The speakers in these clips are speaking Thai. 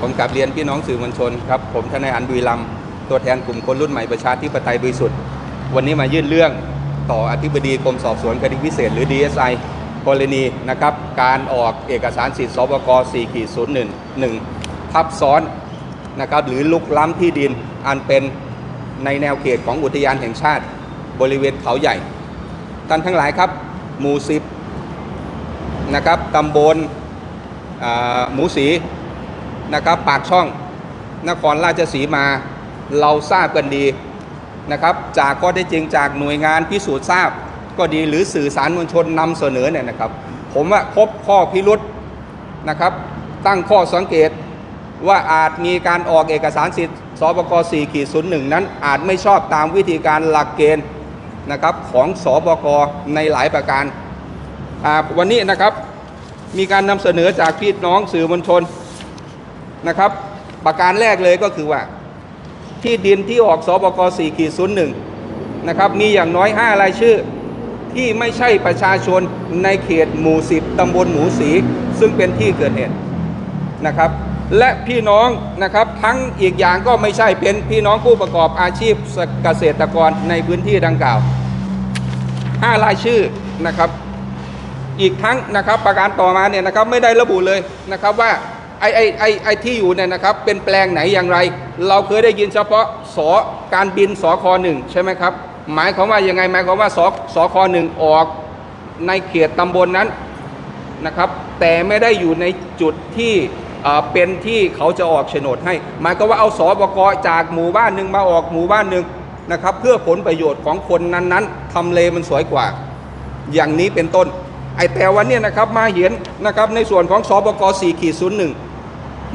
ผมกลับเรียนพี่น้องสื่อมวลชนครับผมทนายอันบุรีรัมย์ตัวแทนกลุ่มคนรุ่นใหม่ประชาธิปไตยบริสุทธิ์ วันนี้มายื่นเรื่องต่ออธิบดีกรมสอบสวนคดีพิเศษ หรือ DSI กรณีนะครับการออกเอกสารสิทธิสบก4ขีด01 1ทับซ้อนนะครับหรือลุกล้ำที่ดินอันเป็นในแนวเขตของอุทยานแห่งชาติ บริเวณเขาใหญ่ ท่านทั้งหลายครับ หมู่สิบนะครับตำบลหมูสี นะครับปากช่องนครราชสีมาเราทราบกันดีนะครับจากข้อได้จริงจากหน่วยงานพิสูจน์ทราบก็ดีหรือสื่อสารมวลชนนำเสนอเนี่ยนะครับ ผมว่าพบข้อพิรุษนะครับ ตั้งข้อสังเกตว่าอาจมีการออกเอกสารสิทธิ์สบก4ขีด01นั้นอาจไม่ชอบตามวิธีการหลักเกณฑ์นะครับของสบกในหลายประการวันนี้นะครับมีการนำเสนอจากพี่น้องสื่อมวลชน นะครับ ประการแรกเลยก็คือว่า ที่ดินที่ออกสบก4ขีด01นะครับมีอย่างน้อย 5 รายชื่อ ที่ไม่ใช่ประชาชนในเขตหมู่ 10 ตำบลหมูสี ซึ่งเป็นที่เกิดเหตุนะครับ และพี่น้องนะครับทั้งอีกอย่างก็ไม่ใช่เป็นพี่น้องผู้ประกอบอาชีพเกษตรกรในพื้นที่ดังกล่าว 5 รายชื่อนะครับ อีกทั้งนะครับประการต่อมาเนี่ยนะครับไม่ได้ระบุเลยนะครับว่า ไอ้ไอ้ไอ้ไอ้ที่อยู่เนี่ยนะครับ เป็นแปลงไหนอย่างไร เราเคยได้ยินเฉพาะสอการบินสคหนึ่งใช่ไหมครับ หมายความว่ายังไงหมายความว่าสสคหนึ่งออกในเขตตำบลนนั้นนะครับ แต่ไม่ได้อยู่ในจุดที่เป็นที่เขาจะออกโฉนดให้ หมายความว่าเอาสบกจากหมู่บ้านหนึ่งมาออกหมู่บ้านหนึ่งนะครับ เพื่อผลประโยชน์ของคนนั้นๆทำเลมันสวยกว่า อย่างนี้เป็นต้น ไอแต่วันนี้นะครับมาเห็นนะครับในส่วนของสบก4ขีด01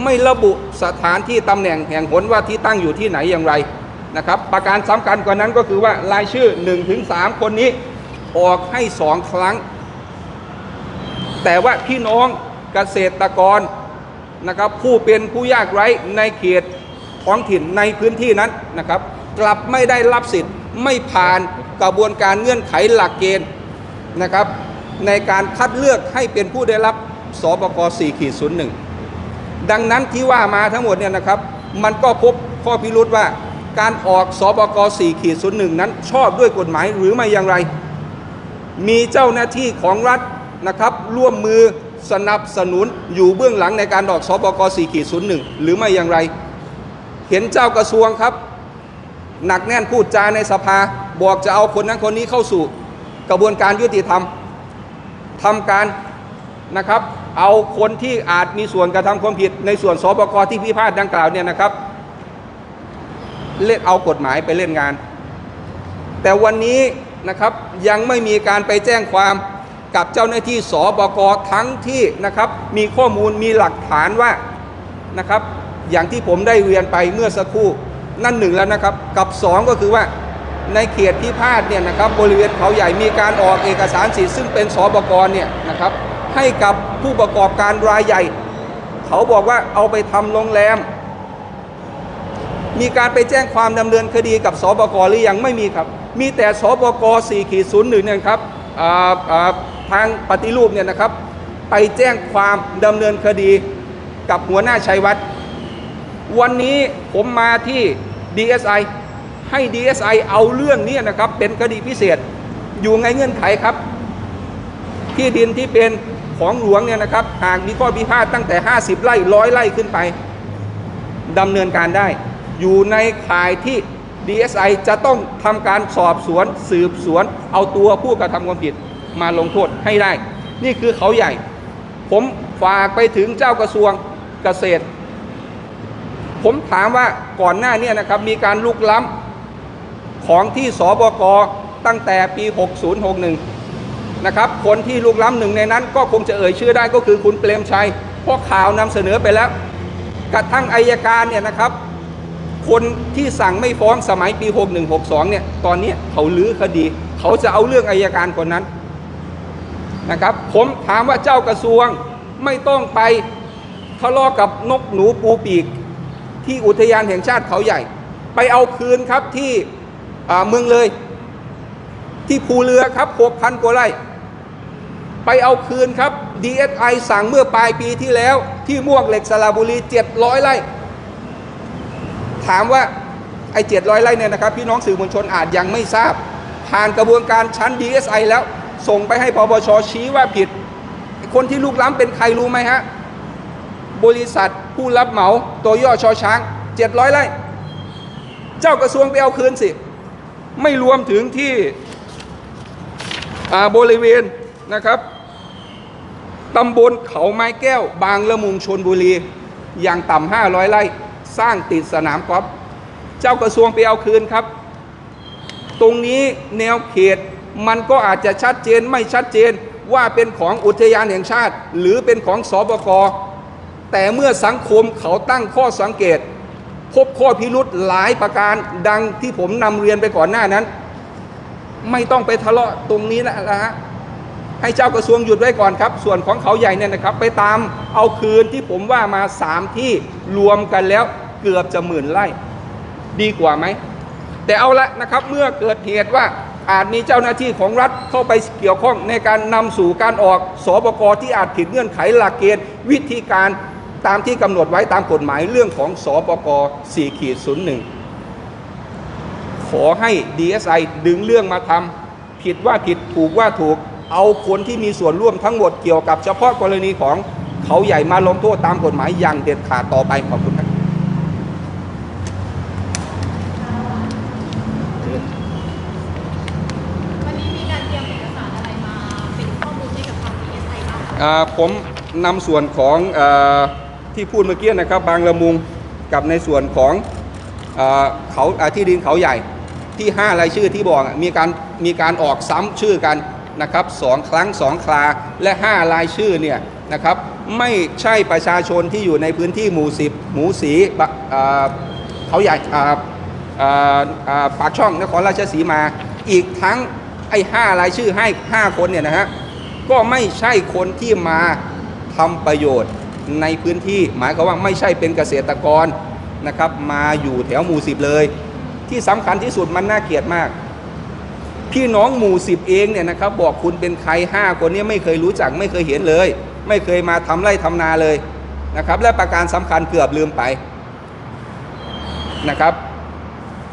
ไม่ระบุสถานที่ตำแหน่งแห่งหนว่าที่ตั้งอยู่ที่ไหนอย่างไรนะครับ ประการสำคัญกว่านั้นก็คือว่ารายชื่อ1-3คนนี้ออกให้สองครั้ง แต่ว่าพี่น้องเกษตรกรนะครับผู้เป็นผู้ยากไร้ในเขตท้องถิ่นในพื้นที่นั้นนะครับ กลับไม่ได้รับสิทธิ์ไม่ผ่านกระบวนการเงื่อนไขหลักเกณฑ์นะครับ ในการคัดเลือกให้เป็นผู้ได้รับสบก4ขีด01 ดังนั้นที่ว่ามาทั้งหมดเนี่ยนะครับ มันก็พบข้อพิรุษว่า การออกสบก4ขีด01นั้น ชอบด้วยกฎหมายหรือไม่อย่างไร มีเจ้าหน้าที่ของรัฐนะครับ ร่วมมือสนับสนุนอยู่เบื้องหลังในการออกสบก4ขีด01หรือไม่อย่างไร เห็นเจ้ากระทรวงครับ หนักแน่นพูดจาในสภาบอกจะเอาคนนั้นคนนี้เข้าสู่ กระบวนการยุติธรรมทำการ นะครับ เอาคนที่อาจมีส่วนกระทำความผิดในส่วนสบกที่พิพาทดังกล่าวเนี่ยนะครับ เล่นเอากฎหมายไปเล่นงาน แต่วันนี้นะครับยังไม่มีการไปแจ้งความกับเจ้าหน้าที่สบกทั้งที่นะครับ มีข้อมูลมีหลักฐานว่านะครับ อย่างที่ผมได้เรียนไปเมื่อสักครู่นั่นหนึ่งแล้วนะครับ กับสองก็คือว่าในเขตพิพาทเนี่ยนะครับบริเวณเขาใหญ่มีการออกเอกสารสิทธิ์ซึ่งเป็นสบกเนี่ยนะครับ ให้กับผู้ประกอบการรายใหญ่ เขาบอกว่าเอาไปทำโรงแรม มีการไปแจ้งความดำเนินคดีกับสบกหรือยังไม่มีครับ มีแต่สบก4ขีดศูนย์หนึ่งเนี่ยครับทางปฏิรูปเนี่ยนะครับ ไปแจ้งความดำเนินคดีกับหัวหน้าชัยวัฒน์วันนี้ผมมาที่ DSI ให้ DSI เอาเรื่องนี้นะครับ เป็นคดีพิเศษอยู่ในเงื่อนไขครับ ที่ดินที่เป็นของหลวงเนี่ยนะครับหากมีข้อพิพาทตั้งแต่ 50 ไร่ร้อยไร่ขึ้นไปดำเนินการได้ อยู่ในข่ายที่ DSI จะต้องทำการสอบสวนสืบสวน เอาตัวผู้กระทำความผิดมาลงโทษให้ได้ นี่คือเขาใหญ่ ผมฝากไปถึงเจ้ากระทรวงเกษตร ผมถามว่าก่อนหน้าเนี้นะครับมีการลุกล้ำของที่สบกตั้งแต่ปี 6061 นะครับคนที่ลุกล้ำหนึ่งในนั้นก็คงจะเอ่ยชื่อได้ก็คือคุณเปรมชัยเพราะข่าวนำเสนอไปแล้ว กระทั่งอายการเนี่ยนะครับ คนที่สั่งไม่ฟ้องสมัยปี 6162 เนี่ยตอนนี้เขาลื้อคดี เขาจะเอาเรื่องอายการคนนั้นนะครับผมถามว่าเจ้ากระทรวงไม่ต้องไปทะเลาะกับนกหนูปูปีก ที่อุทยานแห่งชาติเขาใหญ่ ไปเอาคืนครับที่เมืองเลย ที่ภูเรือครับ6,000กว่าไร่ ไปเอาคืนครับ DSI สั่งเมื่อปลายปีที่แล้ว ที่ม่วงเหล็กสระบุรี 700 ไร่ ถามว่าไอ้700 ไร่เนี่ยนะครับ พี่น้องสื่อมวลชนอาจยังไม่ทราบ ผ่านกระบวนการชั้น DSI แล้วส่งไปให้ปปชชี้ว่าผิด คนที่ลูกล้ำเป็นใครรู้ไหมฮะ บริษัทผู้รับเหมาตัวย่อชอช้าง 700 ไร่ เจ้ากระทรวงไปเอาคืนสิ ไม่รวมถึงที่บริเวณนะครับ ตำบลเขาไม้แก้ว บางละมุงชนบุรี อย่างต่ำ500ไร่สร้างติดสนามกอล์ฟเจ้ากระทรวงไปเอาคืนครับ ตรงนี้แนวเขตมันก็อาจจะชัดเจนไม่ชัดเจนว่าเป็นของอุทยานแห่งชาติ หรือเป็นของสบกแต่เมื่อสังคมเขาตั้งข้อสังเกต พบข้อพิรุษหลายประการดังที่ผมนำเรียนไปก่อนหน้านั้น ไม่ต้องไปทะเลาะตรงนี้นะนะฮะ ให้เจ้ากระทรวงหยุดไว้ก่อนครับ ส่วนของเขาใหญ่เนี่ยนะครับ ไปตามเอาคืนที่ผมว่ามาสามที่รวมกันแล้วเกือบจะหมื่นไร่ดีกว่าไหม แต่เอาละนะครับเมื่อเกิดเหตุว่าอาจมีเจ้าหน้าที่ของรัฐเข้าไปเกี่ยวข้องในการนำสู่การออกสบกที่อาจผิดเงื่อนไขหลักเกณฑ์วิธีการตามที่กำหนดไว้ตามกฎหมายเรื่องของสบก4ขีด01 ขอให้ DSI ดึงเรื่องมาทำผิดว่าผิดถูกว่าถูก เอาคนที่มีส่วนร่วมทั้งหมดเกี่ยวกับเฉพาะกรณีของเขาใหญ่มาลงโทษตามกฎหมายอย่างเด็ดขาดต่อไปขอบคุณครับวันนี้มีการเตรียมเอกสารอะไรมาเป็นข้อมูลให้กับทาง DSI บ้างคะอ่าผมนำส่วนของอาที่พูดเมื่อกี้นะครับ บางละมุงกับในส่วนของอาเขาอ่าที่ดินเขาใหญ่ที่ 5 รายชื่อที่บอกอะมีการมีการออกซ้ำชื่อกัน นะครับสองครั้งสองคราและ 5 รายชื่อเนี่ยนะครับไม่ใช่ประชาชนที่อยู่ในพื้นที่หมู่10หมู่สีเขาใหญ่อ่าอ่าอ่าปากช่องนครราชสีมา อีกทั้งไอ้ห้ารายชื่อให้5คนเนี่ยนะฮะก็ไม่ใช่คนที่มาทำประโยชน์ในพื้นที่ หมายความว่าไม่ใช่เป็นเกษตรกรนะครับมาอยู่แถวหมู่สิบเลย ที่สำคัญที่สุดมันน่าเกลียดมาก พี่น้องหมู่สิบเองเนี่ยนะครับบอกคุณเป็นใครห้าคนนี้ไม่เคยรู้จักไม่เคยเห็นเลย ไม่เคยมาทำไร่ทำนาเลยนะครับ และประการสำคัญเกือบลืมไปนะครับ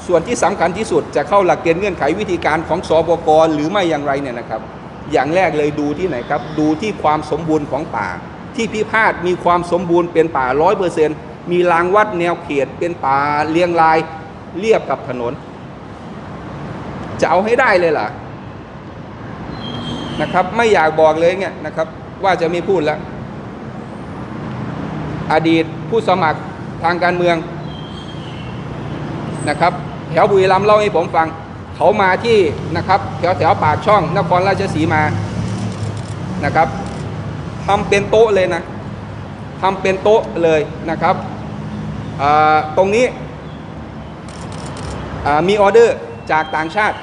ส่วนที่สำคัญที่สุดจะเข้าหลักเกณฑ์เงื่อนไขวิธีการของสบกหรือไม่อย่างไรเนี่ยนะครับ อย่างแรกเลยดูที่ไหนครับ ดูที่ความสมบูรณ์ของป่า ที่พิพาทมีความสมบูรณ์เป็นป่าร้อยเปอร์เซ็นต์มีรางวัดแนวเขตเป็นป่าเรียงรายเรียบกับถนน จะเอาให้ได้เลยล่ะนะครับ ไม่อยากบอกเลยเนี่ยนะครับ ว่าจะไม่พูดแล้ว อดีตผู้สมัครทางการเมืองนะครับแถวบุรีรัมย์เล่าให้ผมฟัง เขามาที่นะครับแถวแถวปากช่องนครราชสีมานะครับทำเป็นโต๊ะเลยนะทำเป็นโต๊ะเลยนะครับตรงนี้มีออเดอร์จากต่างชาติ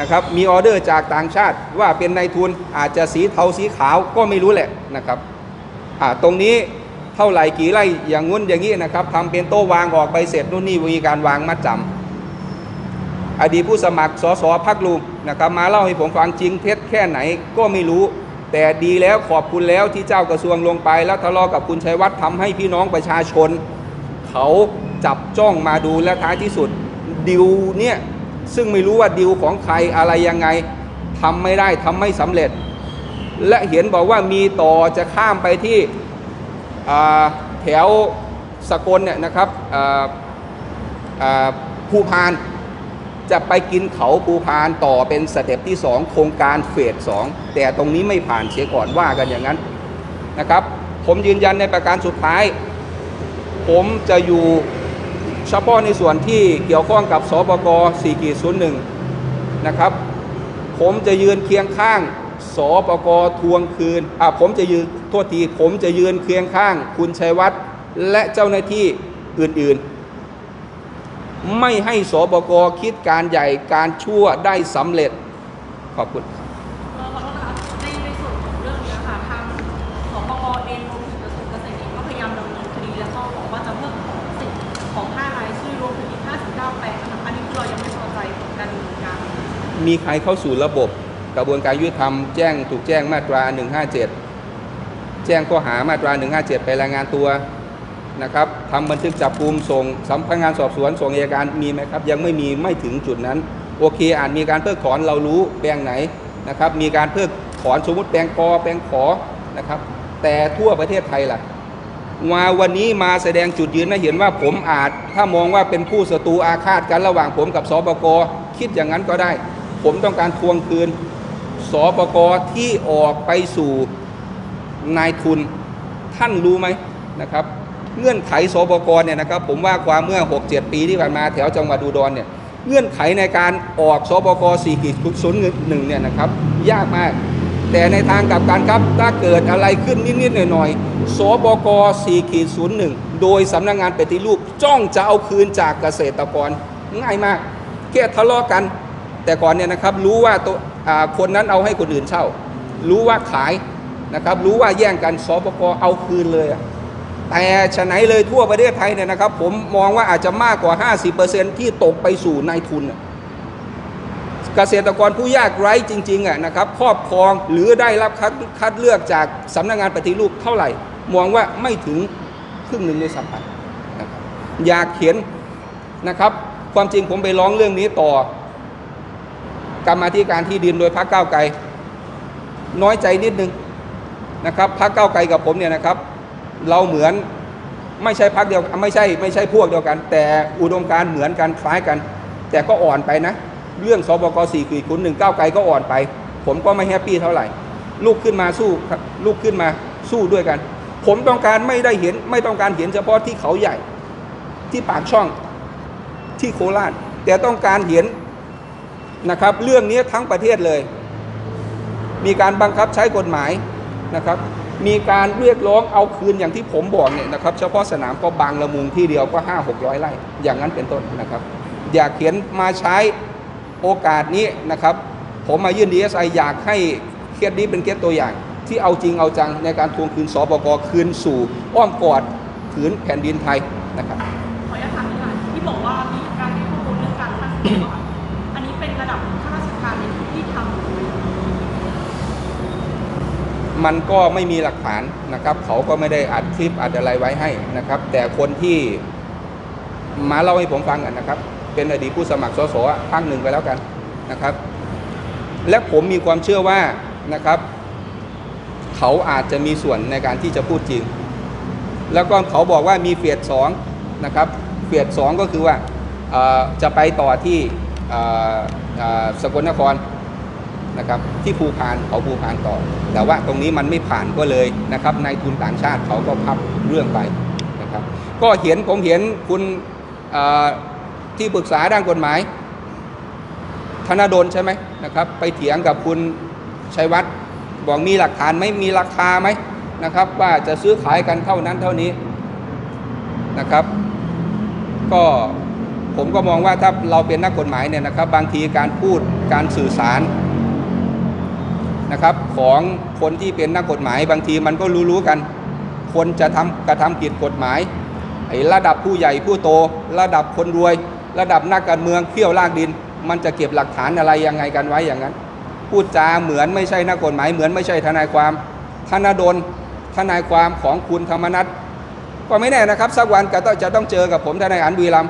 นะครับมีออเดอร์จากต่างชาติว่าเป็นนายทุนอาจจะสีเทาสีขาวก็ไม่รู้แหละนะครับตรงนี้เท่าไหร่กี่ไร่อย่างงุ้นอย่างนี้นะครับทำเป็นโต๊ะวางออกไปเสร็จนู่นนี่มีการวางมัดจำอดีตผู้สมัครสสพักลุงนะครับมาเล่าให้ผมฟังจริงเท็จแค่ไหนก็ไม่รู้ แต่ดีแล้วขอบคุณแล้วที่เจ้ากระทรวงลงไป แล้วทะเลาะกับคุณชัยวัฒน์ทำให้พี่น้องประชาชน เขาจับจ้องมาดูและท้ายที่สุดดิวเนี่ย ซึ่งไม่รู้ว่าดิวของใครอะไรยังไงทำไม่ได้ทำไม่สำเร็จ และเห็นบอกว่ามีต่อจะข้ามไปที่แถวสกลเนี่ยนะครับภูพานจะไปกินเขาภูพานต่อเป็นสเต็ปที่ 2 โครงการเฟส2แต่ตรงนี้ไม่ผ่านเสียก่อนว่ากันอย่างนั้นนะครับ ผมยืนยันในประการสุดท้าย ผมจะอยู่ เฉพาะในส่วนที่เกี่ยวข้องกับสบก4.01 นะครับ ผมจะยืนเคียงข้างสปกทวงคืนอ่าผมจะยืนโทษทีผมจะยืนเคียงข้าง คุณชัยวัฒน์และเจ้าหน้าที่อื่นๆ ไม่ให้สบกคิดการใหญ่การชั่วได้สำเร็จ ขอบคุณ มีใครเข้าสู่ระบบ กระบวนการยุติธรรมแจ้งถูกแจ้งมาตรา 157 แจ้งข้อหามาตรา 157 ไปรายงานตัวนะครับทำบันทึกจับกลุ่มส่งสำนักงานสอบสวนส่งอัยการมีไหมครับ ยังไม่มีไม่ถึงจุดนั้น โอเคอาจมีการเพิกถอนเรารู้แปลงไหนนะครับ มีการเพิกถอนสมมติแปลงกอแปลงขอนะครับ แต่ทั่วประเทศไทยล่ะมาวันนี้มาแสดงจุดยืนให้เห็นว่าผมอาจ ถ้ามองว่าเป็นผู้ศัตรูอาฆาตกันระหว่างผมกับสปกคิดอย่างนั้นก็ได้ ผมต้องการทวงคืนสปกที่ออกไปสู่นายทุนท่านรู้ไหมนะครับ เงื่อนไขสปกเนี่ยนะครับ ผมว่าความเมื่อ 6-7 ปีที่ผ่านมาแถวจังหวัดอุดรเนี่ยเงื่อนไขในการออกสปก4ขีดศูนย์หนึ่งเนี่ยนะครับ ยากมาก แต่ในทางกลับการครับถ้าเกิดอะไรขึ้นนิด ๆ หน่อย ๆสบก4ขีด01โดยสำนักงานปฏิรูปจ้องจะเอาคืนจากเกษตรกรง่ายมากแค่ทะเลาะกัน แต่ก่อนเนี่ยนะครับรู้ว่าตัวคนนั้นเอาให้คนอื่นเช่า รู้ว่าขายนะครับรู้ว่าแย่งกันสบกเอาคืนเลยแต่ฉะไหนเลยทั่วประเทศไทยเนี่ยนะครับ ผมมองว่าอาจจะมากกว่า 50%ที่ตกไปสู่นายทุนเกษตรกรผู้ยากไร้จริงๆอะนะครับครอบครองหรือได้รับคัดคัดเลือกจากสำนักงานปฏิรูปเท่าไหร่ มองว่าไม่ถึงครึ่งหนึ่งในสัมพันธ์นะอยากเขียนนะครับ ความจริงผมไปร้องเรื่องนี้ต่อ กรรมาธิการที่ดินโดยพรรคก้าวไกล น้อยใจนิดนึงนะครับพรรคก้าวไกลกับผมเนี่ยนะครับ เราเหมือนไม่ใช่พรรคเดียวไม่ใช่ไม่ใช่พวกเดียวกัน แต่อุดมการเหมือนกันคล้ายกัน แต่ก็อ่อนไปนะ เรื่องสบกสี่ขีดคุณหนึ่งก้าวไกลก็อ่อนไป ผมก็ไม่แฮปปี้เท่าไหร่ลูกขึ้นมาสู้ลูกขึ้นมาสู้ด้วยกัน ผมต้องการไม่ได้เห็นไม่ต้องการเห็นเฉพาะที่เขาใหญ่ ที่ปากช่องที่โคราชแต่ต้องการเห็น นะครับ เรื่องนี้ทั้งประเทศเลย มีการบังคับใช้กฎหมายนะครับ มีการเรียกร้องเอาคืนอย่างที่ผมบอกเนี่ยนะครับ เฉพาะสนามก็บางละมุงที่เดียวก็ห้าหกร้อยไร่อย่างนั้นเป็นต้นนะครับ อยากเขียนมาใช้โอกาสนี้นะครับ ผมมายื่นดีเอสไออยากให้เคสนี้เป็นเคสตัวอย่าง ที่เอาจริงเอาจังในการทวงคืนสปกคืนสู่อ้อมกอดผืนแผ่นดินไทยนะครับขออนุญาตถามนิดหน่อยที่บอกว่ามีการให้ข้อมูลเรื่องการฆ่าเสียก่อนอันนี้เป็นระดับข้าราชการในที่ทำ มันก็ไม่มีหลักฐานนะครับ เขาก็ไม่ได้อัดคลิปอัดอะไรไว้ให้นะครับ แต่คนที่มาเล่าให้ผมฟังกันนะครับ เป็นอดีตผู้สมัครสสภาคหนึ่งไปแล้วกันนะครับ และผมมีความเชื่อว่านะครับ เขาอาจจะมีส่วนในการที่จะพูดจริง แล้วก็เขาบอกว่ามีเฟสสองนะครับเฟสสองก็คือว่าจะไปต่อที่สกลนคร นะครับที่ภูพานเขาภูพานต่อ แต่ว่าตรงนี้มันไม่ผ่านก็เลยนะครับนายทุนต่างชาติเขาก็พับเรื่องไปนะครับก็เห็นผมเห็นคุณที่ปรึกษาด้านกฎหมาย ธนดลใช่ไหมนะครับไปเถียงกับคุณชัยวัฒน์บอกมีหลักฐานไหมมีราคาไหมนะครับว่าจะซื้อขายกันเท่านั้นเท่านี้นะครับ ก็ผมก็มองว่าถ้าเราเป็นนักกฎหมายเนี่ยนะครับ บางทีการพูดการสื่อสาร นะครับของคนที่เป็นนักกฎหมายบางทีมันก็รู้ๆกัน คนจะทำกระทำผิดกฎหมายไอ้ระดับผู้ใหญ่ผู้โต ระดับคนรวย ระดับนักการเมืองเขี้ยวลากดิน มันจะเก็บหลักฐานอะไรยังไงกันไว้อย่างนั้น พูดจาเหมือนไม่ใช่นักกฎหมายเหมือนไม่ใช่ทนายความธนดลทนายความของคุณธรรมนัฐก็ไม่แน่นะครับ สักวันก็จะต้องเจอกับผมทนายอันวีรัม